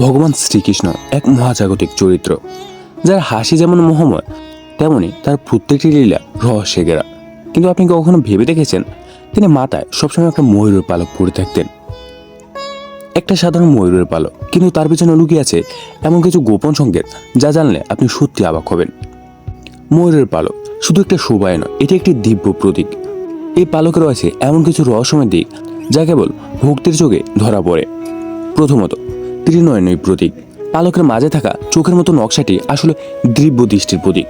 ভগবান শ্রীকৃষ্ণ এক মহাজাগতিক চরিত্র। যার হাসি যেমন মোহময়, তেমনি তার প্রত্যেকটি লীলা রহস্যে ঘেরা। কিন্তু আপনি কখনো ভেবে দেখেছেন? তিনি মাথায় সবসময় একটা ময়ূরের পালক পরে থাকতেন। একটা সাধারণ ময়ূরের পালক, কিন্তু তার পেছনে লুকিয়ে আছে এমন কিছু গোপন সংকেত, যা জানলে আপনি সত্যি অবাক হবেন। ময়ূরের পালক শুধু একটা শোভায় নয়, এটি একটি দিব্য প্রতীক। এই পালকে রয়েছে এমন কিছু রহস্যময় দিক, যা কেবল ভক্তির চোখে ধরা পড়ে। প্রথমত ত্রিনয়নই প্রতীক। পালকের মাঝে থাকা চোখের মতো নকশাটি আসলে দিব্য দৃষ্টির প্রতীক।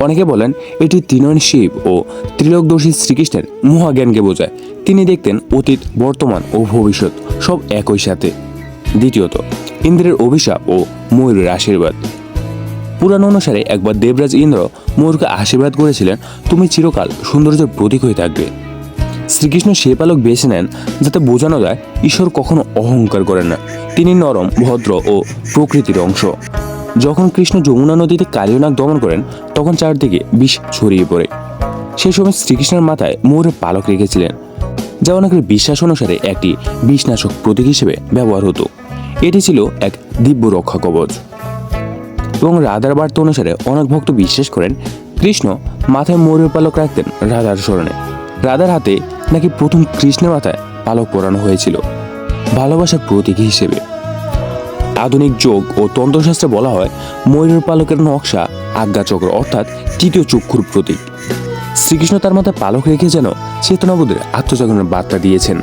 অনেকে বলেন, এটি ত্রিনয়ন শিব ও ত্রিলোকদর্শী শ্রীকৃষ্ণের মহাজ্ঞানকে বোঝায়। তিনি দেখতেন অতীত, বর্তমান ও ভবিষ্যৎ সব একই সাথে। দ্বিতীয়ত, ইন্দ্রের অভিশাপ ও ময়ূরের আশীর্বাদ। পুরাণ অনুসারে একবার দেবরাজ ইন্দ্র ময়ূরকে আশীর্বাদ করেছিলেন, তুমি চিরকাল সৌন্দর্যের প্রতীক হয়ে থাকবে। শ্রীকৃষ্ণ সে পালক বেছে নেন যাতে বোঝানো যায় ঈশ্বর কখনো অহংকার করেন না। তিনি নরম, ভদ্র ও প্রকৃতির অংশ। যখন কৃষ্ণ যমুনা নদীতে কালীয়নাগ দমন করেন, তখন চারদিকে বিষ ছড়িয়ে পড়ে। সেই সময় শ্রীকৃষ্ণের মাথায় ময়ূরের পালক রেখেছিলেন, যা অনেকের বিশ্বাস অনুসারে একটি বিষনাশক প্রতীক হিসেবে ব্যবহার হতো। এটি ছিল এক দিব্য রক্ষা কবচ। এবং রাধার বার্তা অনুসারে অনেক ভক্ত বিশ্বাস করেন, কৃষ্ণ মাথায় ময়ূরের পালক রাখতেন রাধার স্মরণে। রাধার হাতে নাকি প্রথম কৃষ্ণের মাথায় পালক পরানো হয়েছিল? ভালোবাসার প্রতীক হিসেবে। আধুনিক যোগ ও তন্ত্রশাস্ত্রে বলা হয়, ময়ূরের পালকের নকশা আজ্ঞাচক্র অর্থাৎ তৃতীয় চক্ষুর প্রতীক। শ্রীকৃষ্ণ তার মাথায় পালক রেখে যেন চেতনাবোধের আত্মজাগরণের বার্তা দিয়েছেন।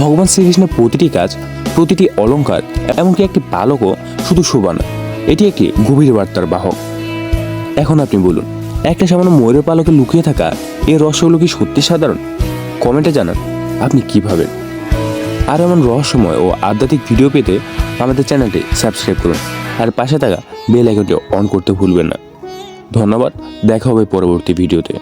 ভগবান শ্রীকৃষ্ণের প্রতিটি কাজ, প্রতিটি অলংকার এমনকি একটি পালকও শুধু শোভা নয়, এটি একটি গভীর বার্তার বাহক। এখন আপনি বলুন, একটা সামান্য ময়ূরের পালকে লুকিয়ে থাকা এই রহস্যগুলো কি সত্যি সাধারণ? কমেন্টে জানান, আপনি কি ভাবেন? আর এমন রহস্যময় ও আধ্যাত্মিক ভিডিও পেতে আমাদের চ্যানেলটি সাবস্ক্রাইব করুন আর পাশে থাকা বেল আইকনটি অন করতে ভুলবেন না। ধন্যবাদ, দেখা হবে পরবর্তী ভিডিওতে।